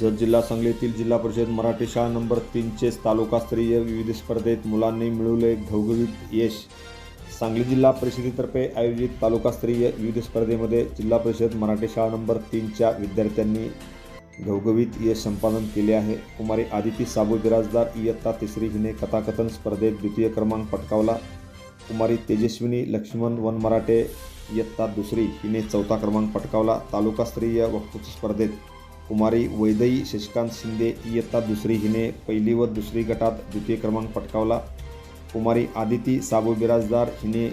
जत जिल्हा सांगलीतील जिल्हा परिषद मराठी शाळा नंबर तीनचेच तालुकास्तरीय विविध स्पर्धेत मुलांनी मिळवले घवघवीत यश. सांगली जिल्हा परिषदेतर्फे आयोजित तालुकास्तरीय विविध स्पर्धेमध्ये जिल्हा परिषद मराठी शाळा नंबर तीनच्या विद्यार्थ्यांनी घवघवीत यश संपादन केले आहे. कुमारी आदिती साबू बिराजदार इयत्ता तिसरी हिने कथाकथन स्पर्धेत द्वितीय क्रमांक पटकावला. कुमारी तेजस्विनी लक्ष्मण वन मराठे इयत्ता दुसरी हिने चौथा क्रमांक पटकावला. तालुकास्तरीय वक्तृत्व स्पर्धेत कुमारी वैदई शशिकांत शिंदे इयत्ता दुसरी हिने पहिली व दुसरी गटात द्वितीय क्रमांक पटकावला. कुमारी आदिती साबू बिराजदार हिने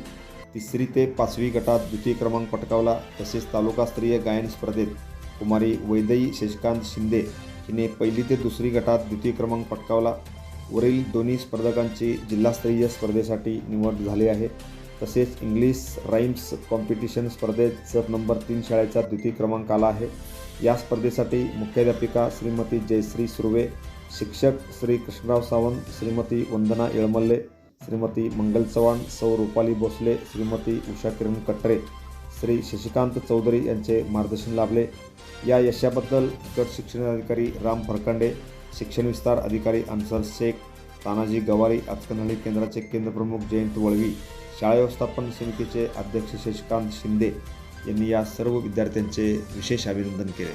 तिसरी ते पाचवी गटात द्वितीय क्रमांक पटकावला तसेच तालुकास्तरीय गायन स्पर्धेत. कुमारी वैदई शशिकांत शिंदे हिने पहिली ते दुसरी गटात द्वितीय क्रमांक पटकावला. वरील दोन्ही स्पर्धकांची जिल्हास्तरीय स्पर्धेसाठी निवड झाली आहे. तसेच इंग्लिश राईम्स कॉम्पिटिशन स्पर्धेत जत नंबर तीन शाळेचा द्वितीय क्रमांक आला आहे या स्पर्धेसाठी मुख्याध्यापिका श्रीमती जयश्री सुर्वे शिक्षक श्री कृष्णराव सावंत श्रीमती वंदना येळमल्ले श्रीमती मंगल चव्हाण सौ रुपाली भोसले श्रीमती उषा किरण कटरे श्री शशिकांत चौधरी यांचे मार्गदर्शन लाभले. या यशाबद्दल गट शिक्षणाधिकारी राम फरकांडे शिक्षण विस्तार अधिकारी अन्सर शेख तानाजी गवारी आचकनहळ्ली केंद्राचे केंद्रप्रमुख जयंत वळवी शाळा व्यवस्थापन समितीचे अध्यक्ष शशिकांत शिंदे यांनी या सर्व विद्यार्थ्यांचे विशेष अभिनंदन केले.